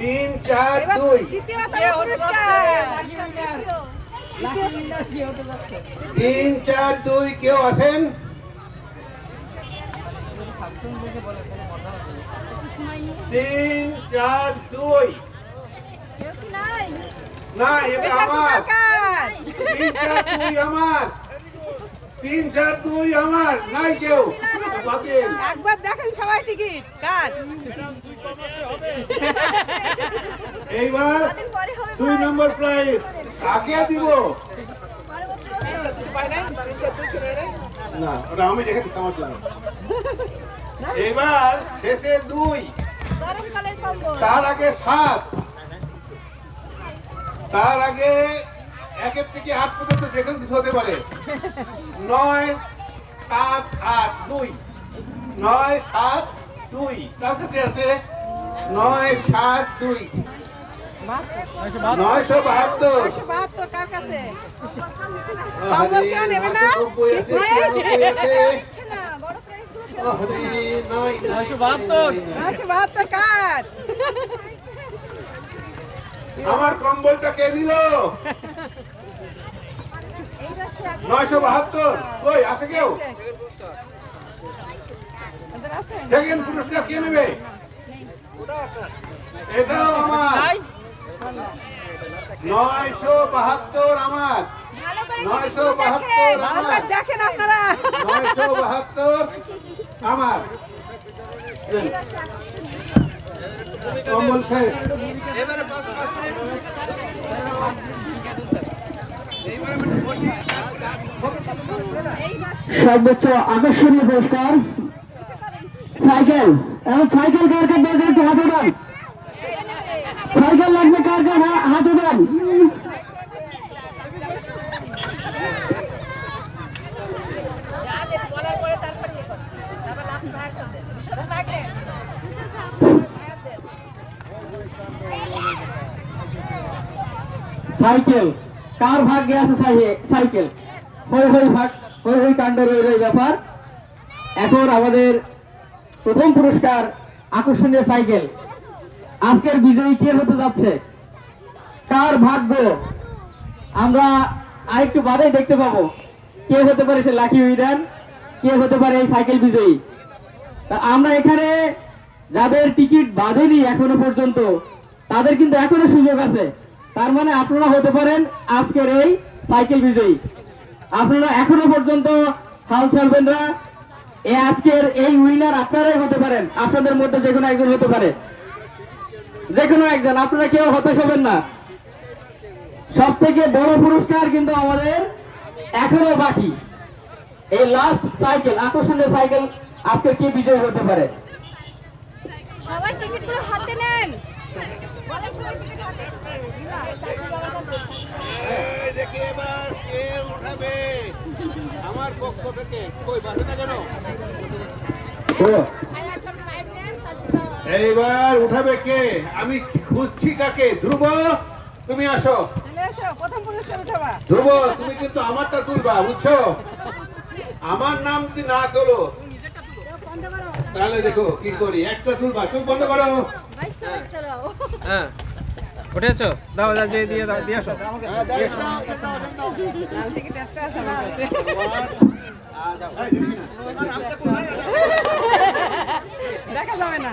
তিন চার দুই। তিন চার দুই কেউ আছেন? তিন চার দুই। না এটা আমার। তিন চার দুই আমার। তিন চার দুই আমার নাই কেউ। একবার দেখেন সবাই টিকিট কার? এইবার দুই নম্বর প্রাইজ। কাকে দিব? না ওটা আমি দেখে সমঝলাম এবার শেষে দুই। তার আগে সাত। তার আগে একের থেকে আট পর্যন্ত যে কোনো কিছু হতে পারে। নয় সাত আট দুই। নয় সাত দুই। কার কাছে আছে? নয় সাত দুই। নয়শো বাহাত্তর। আমার কম্বলটা কে দিল? নয়শো বাহাত্তর। কই আছে কেউ? সেকেন্ড পুরস্কার কে নেবে? এটাও আমার। নয়শো বাহাত্তর আমার। নয়শো বাহাত্তর আমার। দেখেন আপনারা। নয়শো বাহাত্তর আমার। দেন। কম্বল সর্বোচ্চ আকর্ষণীয় পুরস্কার। সাইকেল। এবং সাইকেল কার কার দরকার একটু হাত উঠান। সাইকেল লাগবে কার কার হাত উঠান। সাইকেল। কার ভাগ্যে আছে সাইকেল? হই হই, ভাগ। ওই ওই ব্যাপার। এখন আমাদের প্রথম পুরস্কার আকর্ষণীয় সাইকেল। আজকের বিজয়ী কে হতে যাচ্ছে? কার ভাগ্য? আমরা আরেকটু বাদে দেখতে পাবো। কে হতে পারে সে লাকি উইনার কে হতে পারে এই সাইকেল বিজয়ী? আমরা এখানে যাদের টিকিট বাঁধেনি এখনও পর্যন্ত, তাদের কিন্তু এখনও সুযোগ আছে। তার মানে আপনারা হতে পারেন আজকের এই সাইকেল বিজয়ী। আপনারা এখনও পর্যন্ত হাল ছাড়বেন না। এই আজকের এই উইনার আপনারাই হতে পারেন। আপনাদের মধ্যে যে কোনো একজন হতে পারে। যে কোনো একজন, আপনারা কেউ হতাশ হবেন না। সব থেকে বড় পুরস্কার কিন্তু আমাদের এখনও বাকি। এই লাস্ট সাইকেল আকর্ষণীয় সাইকেল আজকে কে বিজয়ী হতে পারে? সবাই টিকিটগুলো হাতে নেন। আমার পক্ষ থেকে। কই না কেন? এইবার উঠাবে কে? আমি খুঁজছি কাকে? ধ্রুব তুমি আসো। প্রথম পুরস্কার উঠাবা। ধ্রুব তুমি কিন্তু আমারটা তুলবা বুঝছ? আমার নাম যদি না তোলো তাহলে দেখো কি করি। একটা তুলবা চোখ বন্ধ করো। হ্যাঁ। উঠেছো? দাও দাও যে দিয়ে দাও দিয়ে আসো। দেখা যাবে না।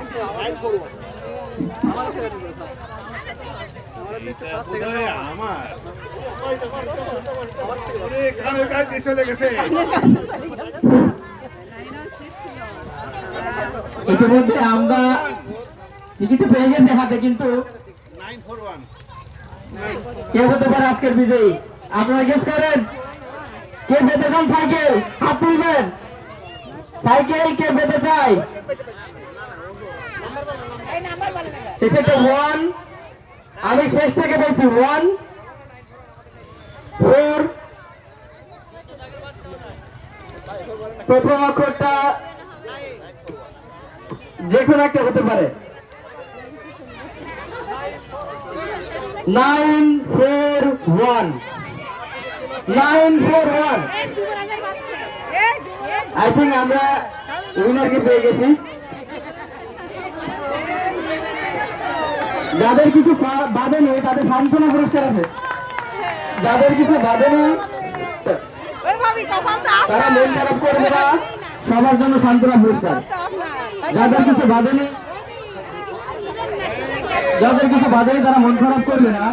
ইতিমধ্যে আমরা টিকিট পেয়ে গেছি হাতে, কিন্তু কে হতে পারে আজকের বিজয়ী। আপনারা গেস করেন? কে পেতে চান সাইকেল? হাত তুলবেন। সাইকেল কে পেতে চাই শেষে একটা ওয়ান আমি শেষ থেকে বলছি ওয়ান ফোর প্রথম অক্ষরটা যে কোনো একটা হতে পারে। Nine four one. Nine four one. I think আমরা উইনারকে পেয়ে গেছি। যাদের কিছু পা- নেই, তাদের সান্ত্বনা পুরস্কার আছে। যাদের কিছু বাঁধেনি নেই, তারা মন খারাপ করবে না। সবার জন্য সান্ত্বনা পুরস্কার। যাদের কিছু বাঁধেনি যাদের কিছু বাজারে তারা মন খারাপ করবে না।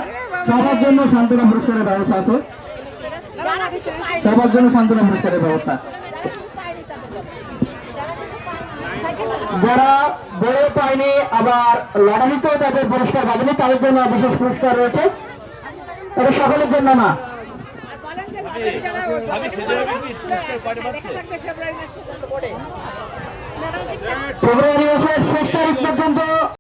সবার জন্য সান্ত্বনা পুরস্কারের ব্যবস্থা আছে। সবার জন্য সান্ত্বনা পুরস্কারের ব্যবস্থা। যারা বইও পায়নি, আবার লটারিতেও তাদের পুরস্কার পাবেনি, তাদের জন্য বিশেষ পুরস্কার রয়েছে। তবে সকলের জন্য না। ফেব্রুয়ারি মাসের শেষ তারিখ পর্যন্ত